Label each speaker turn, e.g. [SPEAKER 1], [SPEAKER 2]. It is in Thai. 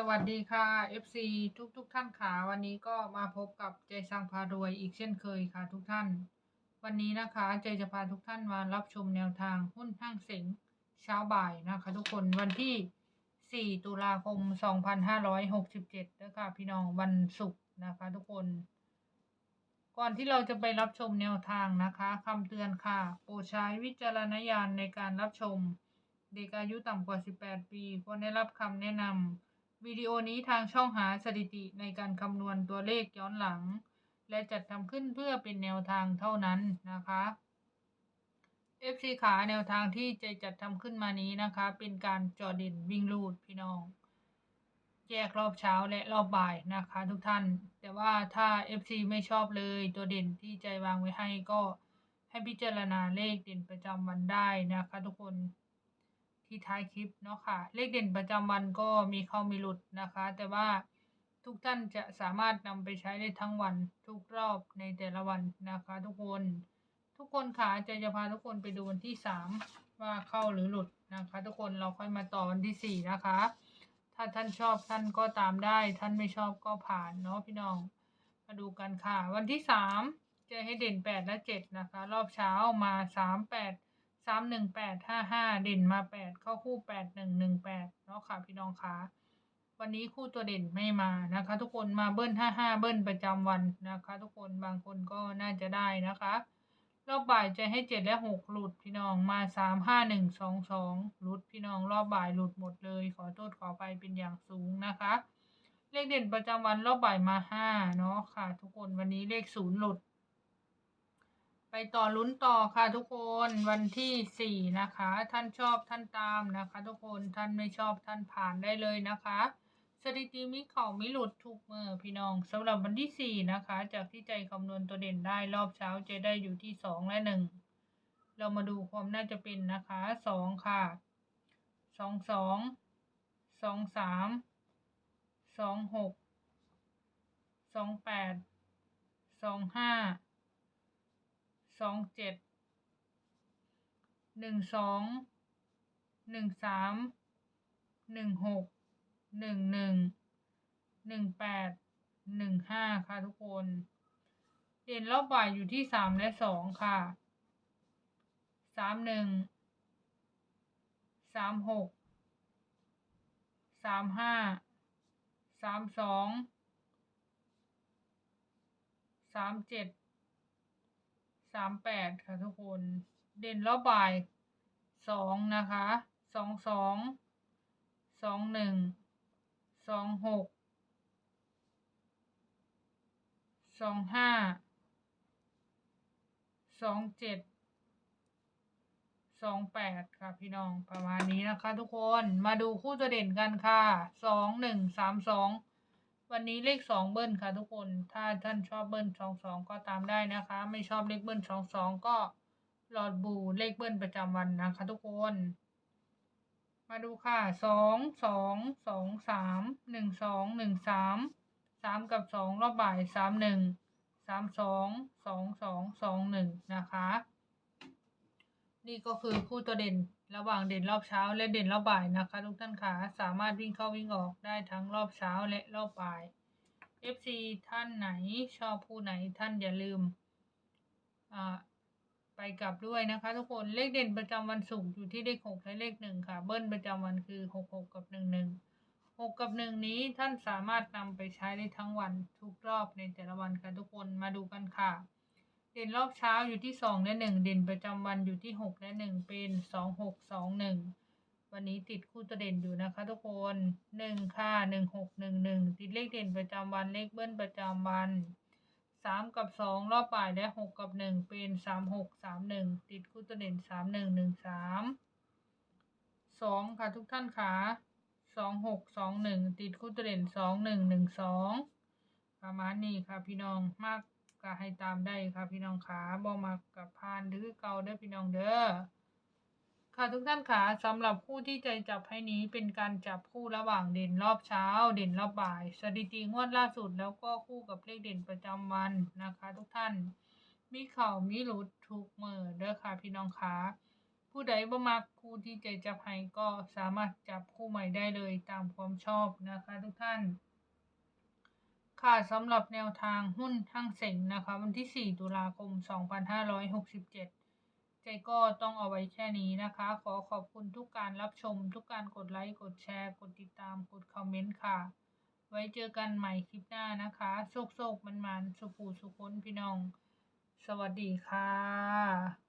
[SPEAKER 1] สวัสดีค่ะ FC ทุกทุกๆท่านค่ะวันนี้ก็มาพบกับใจสังพารวยอีกเช่นเคยค่ะทุกท่าน วันนี้นะคะใจจะพาทุกท่านมารับชมแนวทางหุ้นห้างเสงเช้าบ่ายนะคะทุกคนวันที่ 4 ตุลาคม 2567นะคะพี่น้องวันศุกร์นะคะทุกคน ก่อนที่เราจะไปรับชมแนวทางนะคะคำเตือนค่ะ โปรดใช้วิจารณญาณในการรับชม เด็กอายุต่ำกว่า 18 ปีควรได้รับคำแนะนำ วิดีโอนี้ทางช่องหาสถิติในการคำนวณตัวเลขย้อนหลัง และจัดทำขึ้นเพื่อเป็นแนวทางเท่านั้นนะคะ FC ขาแนวทางที่จะจัดทำขึ้นมานี้นะคะ เป็นการจอเด่นวิ่งลูดพี่น้อง แยกรอบเช้าและรอบบ่ายนะคะ ทุกท่าน แต่ว่าถ้า FC ไม่ชอบเลยตัวเด่นที่ใจวางไว้ให้ก็ให้พิจารณาเลขเด่นประจำวันได้นะคะ ทุกคน ที่ท้ายคลิปเนาะค่ะ เลขเด่นประจำวันก็มีเข้ามีหลุดนะคะ แต่ว่าทุกท่านจะสามารถนำไปใช้ได้ทั้งวันทุกรอบในแต่ละวันนะคะ ทุกคน ทุกคนค่ะใจจะพาทุกคนไปดูวันที่สามว่าเข้าหรือหลุดนะคะ ทุกคนเราค่อยมาต่อวันที่สี่นะคะ ถ้าท่านชอบท่านก็ตามได้ ท่านไม่ชอบก็ผ่านเนาะพี่น้อง มาดูกันค่ะ วันที่สามจะให้เด่นแปดและเจ็ดนะคะ รอบเช้ามาสามแปด สามหนึ่งแปดห้าห้าเด่นมาแปดเข้าคู่แปดหนึ่งหนึ่งแปดเนาะค่ะพี่น้องคะวันนี้คู่ตัวเด่นไม่มานะคะ ทุกคนมาเบิ้ลห้าห้าเบิ้ลประจำวันนะคะ ทุกคนบางคนก็น่าจะได้นะคะรอบบ่ายจะให้เจ็ดและหกหลุดพี่น้องมาสามห้าหนึ่งสองสองหลุดพี่น้องรอบบ่ายหลุดหมดเลย ขอโทษขอไปเป็นอย่างสูงนะคะ เลขเด่นประจำวันรอบบ่ายมาห้าเนาะค่ะ ทุกคนวันนี้เลขศูนย์หลุด ไปต่อลุ้นต่อค่ะทุกคนวันที่สี่นะคะ ท่านชอบท่านตามนะคะ ทุกคนท่านไม่ชอบท่านผ่านได้เลยนะคะ สถิติมิเข่ามิหลุดทุกเมื่อพี่น้องสำหรับวันที่สี่นะคะ จากที่ใจคำนวณตัวเด่นได้รอบเช้าจะได้อยู่ที่สองและหนึ่งเรามาดูความน่าจะเป็นนะคะสองค่ะสองสองสองสามสองหกสองแปดสองห้า สองเจ็ดหนึ่งสองหนึ่งสามหนึ่งหกหนึ่งหนึ่งหนึ่งแปดหนึ่งห้าค่ะทุกคน เด่นรอบบ่ายอยู่ที่สามและสองค่ะสามหนึ่งสามหกสามห้าสามสองสามเจ็ด สามแปดค่ะทุกคน เด่นรอบบ่ายสองนะคะสองสองสองหนึ่งสองหกสองห้าสองเจ็ดสองแปดค่ะพี่น้องประมาณนี้นะคะทุกคนมาดูคู่ตัวเด่นกันค่ะสองหนึ่งสามสอง วันนี้เลขสองเบิ้ลค่ะทุกคน ถ้าท่านชอบเบิ้ลสองสองก็ตามได้นะคะ ไม่ชอบเลขเบิ้ลสองสองก็หลอดบูเลขเบิ้ลประจำวันนะคะ ทุกคน มาดูค่ะสองสองสองสามหนึ่งสองหนึ่งสามสามกับสองรอบบ่ายสามหนึ่งสามสองสองสองสองหนึ่งนะคะ นี่ก็คือคู่ตัวเด่น ระหว่างเด่นรอบเช้าและเด่นรอบบ่ายนะคะทุกท่านค่ะสามารถวิ่งเข้าวิ่งออกได้ทั้งรอบเช้าและรอบบ่าย FC ท่านไหนชอบคู่ไหนท่านอย่าลืมอ่าไปกลับด้วยนะคะ ทุกคนเลขเด่นประจำวันศุกร์อยู่ที่เลขหกและเลขหนึ่งค่ะ เบิ้ลประจำวันคือหกหกกับหนึ่งหนึ่งหกกับหนึ่งนี้ท่านสามารถนำไปใช้ได้ทั้งวันทุกรอบในแต่ละวันค่ะทุกคนมาดูกันค่ะ เด่นรอบเช้าอยู่ที่สองและหนึ่งเด่นประจำวันอยู่ที่หกและหนึ่งเป็นสองหกสองหนึ่งวันนี้ติดคู่ตัวเด่นอยู่นะคะ ทุกคนหนึ่งค่ะหนึ่งหกหนึ่งหนึ่งติดเลขเด่นประจำวันเลขเบิ้ลประจำวันสามกับสองรอบบ่ายและหกกับหนึ่งเป็นสามหกสามหนึ่งติดคู่ตัวเด่นสามหนึ่งหนึ่งสามสองค่ะทุกท่านค่ะสองหกสองหนึ่งติดคู่ตัวเด่นสองหนึ่งหนึ่งสองประมาณนี้ค่ะพี่น้องมาก ก็ให้ตามได้ค่ะพี่น้องขาบ่มักกับพานหรือเก่าเด้อพี่น้องเด้อค่ะทุกท่านขาสำหรับคู่ที่ใจจับให้นี้เป็นการจับคู่ระหว่างเด่นรอบเช้า เด่นรอบบ่าย สถิติงวดล่าสุดแล้วก็คู่กับเลขเด่นประจำวันนะคะ ทุกท่าน มีเข่ามีหลุดทุกมือเด้อค่ะพี่น้องขาผผู้ใดบ่มักคู่ที่ใจจับให้ก็สามารถจับคู่ใหม่ได้เลยตามความชอบนะคะ ทุกท่าน ค่ะสำหรับแนวทางหุ้นทั้งเซ็งนะคะ วันที่ 4 ตุลาคม 2567 ใจก็ต้องเอาไว้แค่นี้นะคะ ขอขอบคุณทุกการรับชม ทุกการกดไลค์ กดแชร์ กดติดตาม กดคอมเมนต์ค่ะ ไว้เจอกันใหม่คลิปหน้านะคะ โชคโชคมันมันๆสุขูสุขนพี่น้อง สวัสดีค่ะ